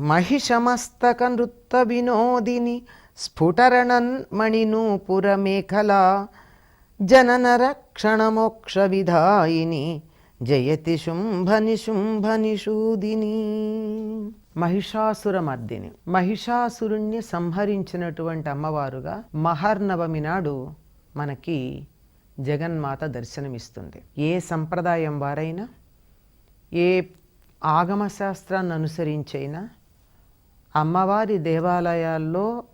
మహిషమస్తక నృత్త వినోదిని స్ఫుటరణన్ మణినూపురమేఖలా జనన రక్షణ విధాయిని జయతి శుంభ నిశుంభ నిషూదిని మహిషాసురమర్దిని. మహిషాసురుణ్ణి సంహరించినటువంటి అమ్మవారుగా మహర్నవమి నాడు మనకి జగన్మాత దర్శనమిస్తుంది. ఏ సంప్రదాయం వారైనా ఏ ఆగమశాస్త్రాన్ని అనుసరించైనా అమ్మవారి దేవాలయాల్లో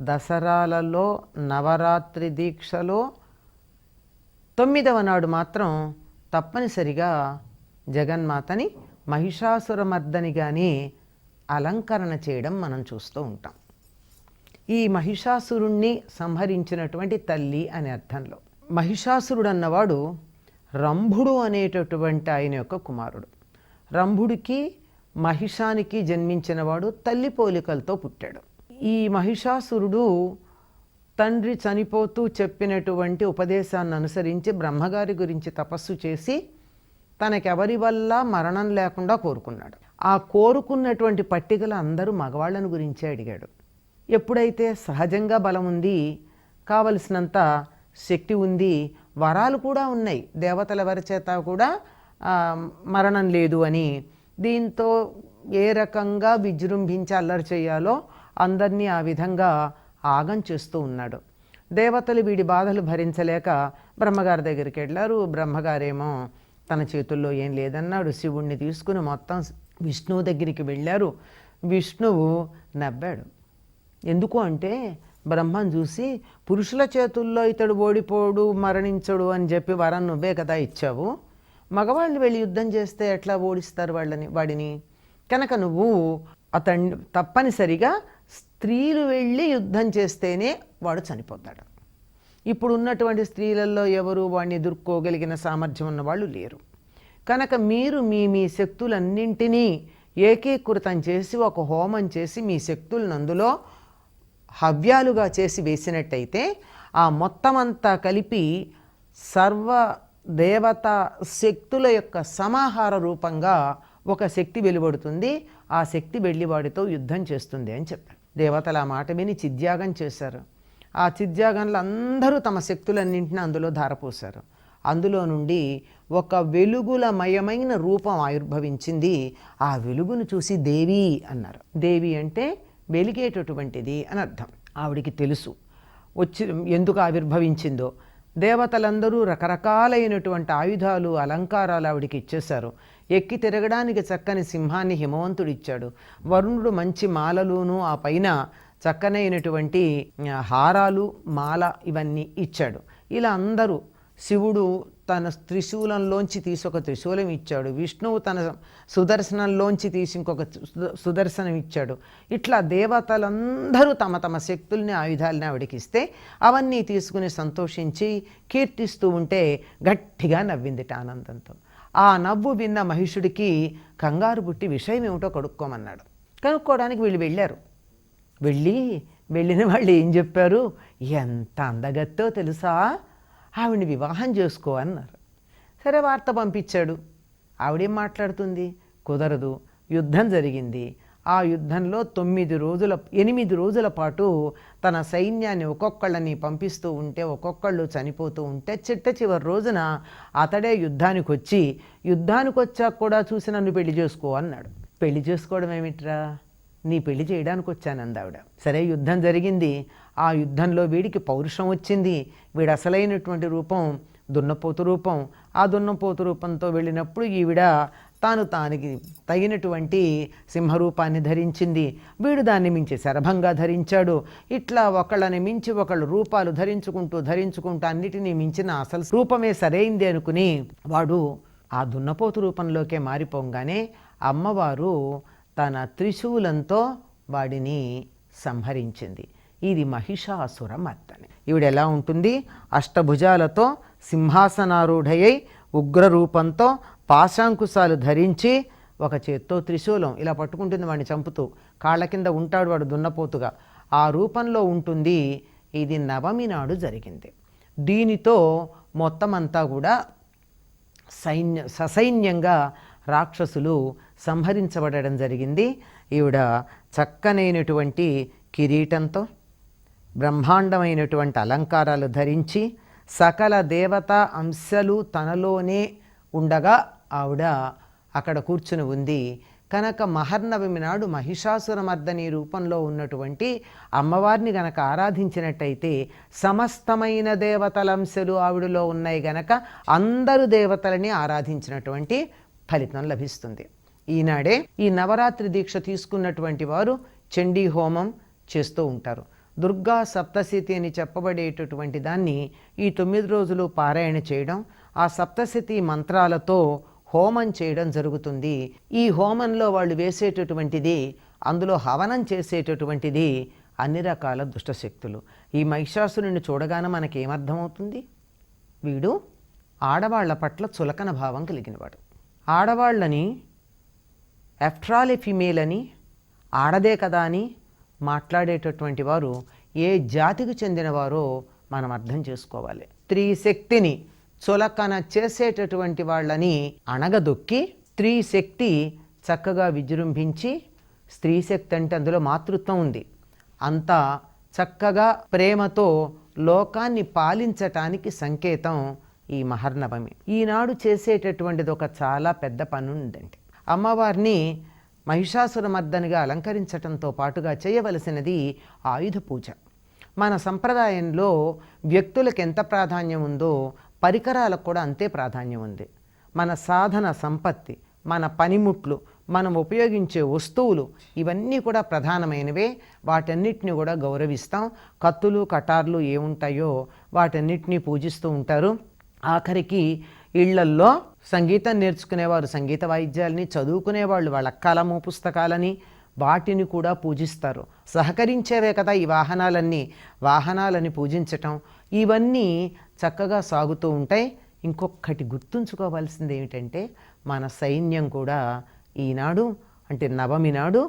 దసరాలలో నవరాత్రి దీక్షలో తొమ్మిదవ నాడు మాత్రం తప్పనిసరిగా జగన్మాతని మహిషాసురమర్దనిగానే అలంకరణ చేయడం మనం చూస్తూ ఉంటాం. ఈ మహిషాసురుణ్ణి సంహరించినటువంటి తల్లి అనే అర్థంలో. మహిషాసురుడు అన్నవాడు రంభుడు అనేటటువంటి ఆయన యొక్క కుమారుడు. రంభుడికి మహిషానికి జన్మించినవాడు తల్లి పోలికలతో పుట్టాడు. ఈ మహిషాసురుడు తండ్రి చనిపోతూ చెప్పినటువంటి ఉపదేశాన్ని అనుసరించి బ్రహ్మగారి గురించి తపస్సు చేసి తనకెవరి వల్ల మరణం లేకుండా కోరుకున్నాడు. ఆ కోరుకున్నటువంటి పట్టికలు అందరూ మగవాళ్ళని గురించే అడిగాడు. ఎప్పుడైతే సహజంగా బలం ఉంది కావలసినంత శక్తి ఉంది వరాలు కూడా ఉన్నాయి దేవతల వరచేత కూడా మరణం లేదు అని దీంతో ఏ రకంగా విజృంభించి అల్లరి చేయాలో అందరినీ ఆ విధంగా ఆగం చేస్తూ ఉన్నాడు. దేవతలు వీడి బాధలు భరించలేక బ్రహ్మగారి దగ్గరికి వెళ్ళారు. బ్రహ్మగారేమో తన చేతుల్లో ఏం లేదన్నాడు. శివుణ్ణి తీసుకుని మొత్తం విష్ణువు దగ్గరికి వెళ్ళారు. విష్ణువు నవ్వాడు. ఎందుకు అంటే బ్రహ్మను చూసి పురుషుల చేతుల్లో ఇతడు ఓడిపోడు మరణించడు అని చెప్పి వరం నువ్వే కదా ఇచ్చావు. మగవాళ్ళు వెళ్ళి యుద్ధం చేస్తే ఎట్లా ఓడిస్తారు వాళ్ళని వాడిని? కనుక నువ్వు అతన్ని తప్పనిసరిగా స్త్రీలు వెళ్ళి యుద్ధం చేస్తేనే వాడు చనిపోతాడు. ఇప్పుడు ఉన్నటువంటి స్త్రీలలో ఎవరు వాడిని ఎదుర్కోగలిగిన సామర్థ్యం ఉన్న వాళ్ళు లేరు. కనుక మీరు మీ మీ శక్తులన్నింటినీ ఏకీకృతం చేసి ఒక హోమం చేసి మీ శక్తులను అందులో హవ్యాలుగా చేసి వేసినట్టయితే ఆ మొత్తం అంతా కలిపి సర్వ దేవత శక్తుల యొక్క సమాహార రూపంగా ఒక శక్తి వెలువడుతుంది. ఆ శక్తి వెళ్ళివాడితో యుద్ధం చేస్తుంది అని చెప్పారు. దేవతలు ఆ మాట విని చిద్యాగం చేశారు. ఆ చిద్యాగంలో అందరూ తమ శక్తులన్నింటినీ అందులో ధారపోశారు. అందులో నుండి ఒక వెలుగులమయమైన రూపం ఆవిర్భవించింది. ఆ వెలుగును చూసి దేవి అన్నారు. దేవి అంటే వెలిగేటటువంటిది అని అర్థం. ఆవిడికి తెలుసు. వచ్చి ఎందుకు ఆవిర్భవించిందో. దేవతలందరూ రకరకాలైనటువంటి ఆయుధాలు అలంకారాలు ఆవిడికి ఇచ్చేశారు. ఎక్కి తిరగడానికి చక్కని సింహాన్ని హిమవంతుడు ఇచ్చాడు. వరుణుడు మంచి మాలలును ఆ పైన చక్కనైనటువంటి హారాలు మాల ఇవన్నీ ఇచ్చాడు. ఇలా అందరూ శివుడు తన త్రిశూలంలోంచి తీసి ఒక త్రిశూలం ఇచ్చాడు. విష్ణువు తన సుదర్శనంలోంచి తీసి ఇంకొక సుద- సుదర్శనం ఇచ్చాడు. ఇట్లా దేవతలందరూ తమ తమ శక్తుల్ని ఆయుధాలని ఆవిడకిస్తే అవన్నీ తీసుకుని సంతోషించి కీర్తిస్తూ ఉంటే గట్టిగా నవ్విందిట ఆనందంతో. ఆ నవ్వు విన్న మహిషుడికి కంగారు పుట్టి విషయం ఏమిటో కడుక్కోమన్నాడు కనుక్కోవడానికి వీళ్ళు వెళ్ళారు. వెళ్ళి వెళ్ళిన వాళ్ళు ఏం చెప్పారు? ఎంత అందగత్తో తెలుసా? ఆవిడ్ని వివాహం చేసుకో అన్నారు. సరే వార్త పంపించాడు. ఆవిడేం మాట్లాడుతుంది? కుదరదు యుద్ధం జరిగింది. ఆ యుద్ధంలో తొమ్మిది రోజుల ఎనిమిది రోజుల పాటు తన సైన్యాన్ని ఒక్కొక్కళ్ళని పంపిస్తూ ఉంటే ఒక్కొక్కళ్ళు చనిపోతూ ఉంటే చిట్ట చివరి రోజున అతడే యుద్ధానికి వచ్చి యుద్ధానికి వచ్చాక కూడా చూసి నన్ను పెళ్ళి చేసుకో అన్నాడు. పెళ్ళి చేసుకోవడం ఏమిట్రా? నీ పెళ్ళి చేయడానికి వచ్చాను అందావిడ సరే యుద్ధం జరిగింది. ఆ యుద్ధంలో వీడికి పౌరుషం వచ్చింది. వీడు అసలైనటువంటి రూపం దున్నపోతు రూపం. ఆ దున్నపోతు రూపంతో వెళ్ళినప్పుడు ఈవిడ తాను తానికి తగినటువంటి సింహరూపాన్ని ధరించింది. వీడు దాన్ని మించి శరభంగా ధరించాడు. ఇట్లా ఒకళ్ళని మించి ఒకళ్ళు రూపాలు ధరించుకుంటూ ధరించుకుంటూ అన్నిటినీ మించిన అసలు రూపమే సరైంది అనుకుని వాడు ఆ దున్నపోతు రూపంలోకే మారిపోగానే అమ్మవారు తన త్రిశూలంతో వాడిని సంహరించింది. ఇది మహిషాసుర మర్దని. ఈవిడ ఎలా ఉంటుంది? అష్టభుజాలతో సింహాసనారూఢయై ఉగ్రరూపంతో పాశాంకుశాలు ధరించి ఒక చేత్తో త్రిశూలం ఇలా పట్టుకుంటుంది వాడిని చంపుతూ. కాళ్ళ కింద ఉంటాడు వాడు దున్నపోతుగా. ఆ రూపంలో ఉంటుంది ఇది నవమి నాడు జరిగింది. దీనితో మొత్తం అంతా కూడా సైన్య ససైన్యంగా రాక్షసులు సంహరించబడడం జరిగింది. ఈవిడ చక్కనైనటువంటి కిరీటంతో బ్రహ్మాండమైనటువంటి అలంకారాలు ధరించి సకల దేవతా అంశాలు తనలోనే ఉండగా ఆవిడ అక్కడ కూర్చుని ఉంది. కనుక మహర్నవమి నాడు మహిషాసురమర్దని రూపంలో ఉన్నటువంటి అమ్మవారిని గనక ఆరాధించినట్టయితే సమస్తమైన దేవతల అంశాలు ఆవిడలో ఉన్నాయి గనక అందరు దేవతలని ఆరాధించినటువంటి ఫలితం లభిస్తుంది. ఈనాడే ఈ నవరాత్రి దీక్ష తీసుకున్నటువంటి వారు చండీ హోమం చేస్తూ ఉంటారు. దుర్గా సప్తశతి అని చెప్పబడేటటువంటి దాన్ని ఈ తొమ్మిది రోజులు పారాయణ చేయడం ఆ సప్తశతి మంత్రాలతో హోమం చేయడం జరుగుతుంది. ఈ హోమంలో వాళ్ళు వేసేటటువంటిది అందులో హవనం చేసేటటువంటిది అన్ని రకాల దుష్టశక్తులు. ఈ మహిషాసురుని చూడగానే మనకి ఏమర్థమవుతుంది వీడు ఆడవాళ్ళ పట్ల చులకన భావం కలిగినవాడు. ఆడవాళ్ళని ఎఫ్ట్రాలి ఫిమేల్ అని ఆడదే కదా అని మాట్లాడేటటువంటి వారు ఏ జాతికి చెందినవారో మనం అర్థం చేసుకోవాలి. స్త్రీ శక్తిని చులకన చేసేటటువంటి వాళ్ళని అణగదొక్కి స్త్రీ శక్తి చక్కగా విజృంభించి స్త్రీ శక్తి అంటే అందులో మాతృత్వం ఉంది. అంతా చక్కగా ప్రేమతో లోకాన్ని పాలించటానికి సంకేతం ఈ మహర్నవమి. ఈనాడు చేసేటటువంటిది ఒక చాలా పెద్ద పని ఉందండి అమ్మవారిని మహిషాసురమర్దనిగా అలంకరించటంతో పాటుగా చేయవలసినది ఆయుధ పూజ. మన సంప్రదాయంలో వ్యక్తులకు ఎంత ప్రాధాన్యం ఉందో పరికరాలకు కూడా అంతే ప్రాధాన్యం ఉంది. మన సాధన సంపత్తి మన పనిముట్లు మనం ఉపయోగించే వస్తువులు ఇవన్నీ కూడా ప్రధానమైనవే. వాటన్నిటిని కూడా గౌరవిస్తాం. కత్తులు కటార్లు ఏముంటాయో వాటన్నిటిని పూజిస్తూ ఉంటారు. ఆఖరికి ఇళ్ళల్లో సంగీతం నేర్చుకునేవారు సంగీత వాయిద్యాలని చదువుకునేవాళ్ళు వాళ్ళ కలము పుస్తకాలని వాటిని కూడా పూజిస్తారు. సహకరించేవే కదా ఈ వాహనాలన్నీ. వాహనాలని పూజించటం ఇవన్నీ చక్కగా సాగుతూ ఉంటాయి. ఇంకొకటి గుర్తుంచుకోవాల్సింది ఏమిటంటే మన సైన్యం కూడా ఈనాడు అంటే నవమి నాడు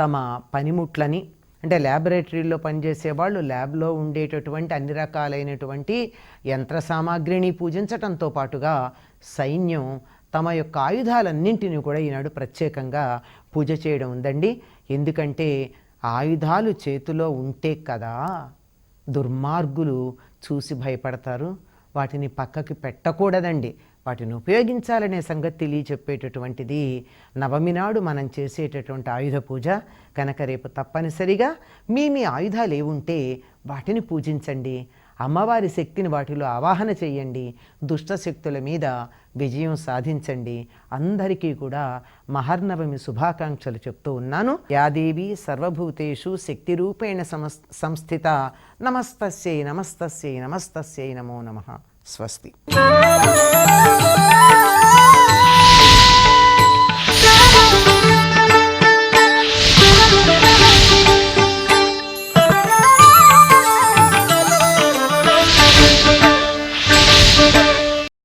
తమ పనిముట్లని అంటే ల్యాబొరేటరీలో పనిచేసే వాళ్ళు ల్యాబ్లో ఉండేటటువంటి అన్ని రకాలైనటువంటి యంత్ర సామాగ్రిని పూజించటంతో పాటుగా సైన్యం తమ యొక్క ఆయుధాలన్నింటినీ కూడా ఈనాడు ప్రత్యేకంగా పూజ చేయడం ఉందండి. ఎందుకంటే ఆయుధాలు చేతిలో ఉంటే కదా దుర్మార్గులు చూసి భయపడతారు. వాటిని పక్కకి పెట్టకూడదండి. వాటిని ఉపయోగించాలనే సంగతి తెలియచెప్పేటటువంటిది నవమి నాడు మనం చేసేటటువంటి ఆయుధ పూజ. కనుక రేపు తప్పనిసరిగా మీ మీ ఆయుధాలు ఏవుంటే వాటిని పూజించండి. అమ్మవారి శక్తిని వాటిలో ఆవాహన చేయండి. దుష్ట శక్తుల మీద విజయం సాధించండి. అందరికీ కూడా మహర్నవమి శుభాకాంక్షలు చెప్తూ ఉన్నాను. యాదేవి సర్వభూతేషు శక్తి రూపేణ సమస్ సంస్థిత. నమస్తస్యై నమస్తస్యై నమస్తస్యై నమో నమ. స్వస్తి.